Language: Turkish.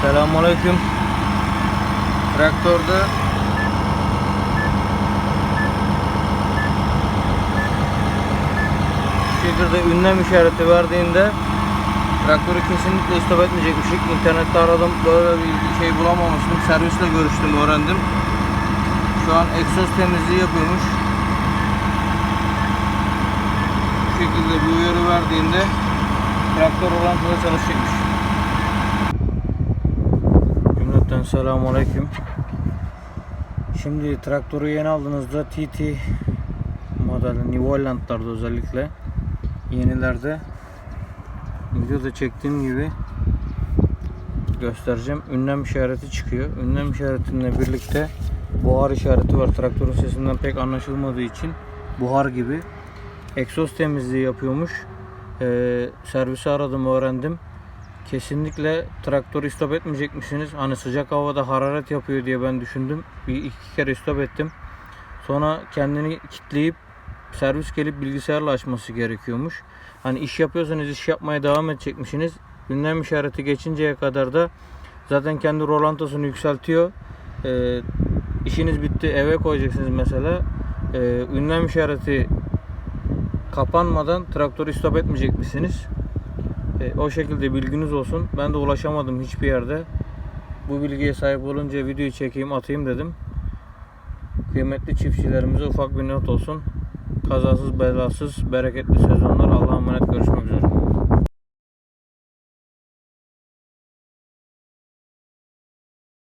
Selamünaleyküm. Traktörde şekilde ünlem işareti verdiğinde traktörü kesinlikle stop etmeyecekmişik. İnternette aradım böyle bir şey bulamamıştım. Servisle görüştüm öğrendim. Şu an egzoz temizliği yapıyormuş. Bu şekilde bir uyarı verdiğinde traktör orantıda çalışacakmış. Selamun aleyküm. Şimdi traktörü yeni aldığınızda TT modeli New Holland'larda özellikle yenilerde videoda çektiğim gibi göstereceğim. Ünlem işareti çıkıyor. Ünlem işaretinle birlikte buhar işareti var. Traktörün sesinden pek anlaşılmadığı için buhar gibi egzoz temizliği yapıyormuş. Ee, servisi aradım öğrendim. Kesinlikle traktörü stop etmeyecekmişsiniz. Hani sıcak havada hararet yapıyor diye ben düşündüm. Bir iki kere stop ettim. Sonra kendini kitleyip servis gelip bilgisayarla açması gerekiyormuş. Hani iş yapıyorsanız iş yapmaya devam edecekmişsiniz. Ünlem işareti geçinceye kadar da zaten kendi rolantosunu yükseltiyor. Ee, işiniz bitti eve koyacaksınız mesela. Ee, ünlem işareti kapanmadan traktörü stop etmeyecekmişsiniz. E, o şekilde bilginiz olsun. Ben de ulaşamadım hiçbir yerde. Bu bilgiye sahip olunca videoyu çekeyim atayım dedim. Kıymetli çiftçilerimize ufak bir not olsun. Kazasız belasız bereketli sezonlar. Allah'a emanet görüşmek üzere.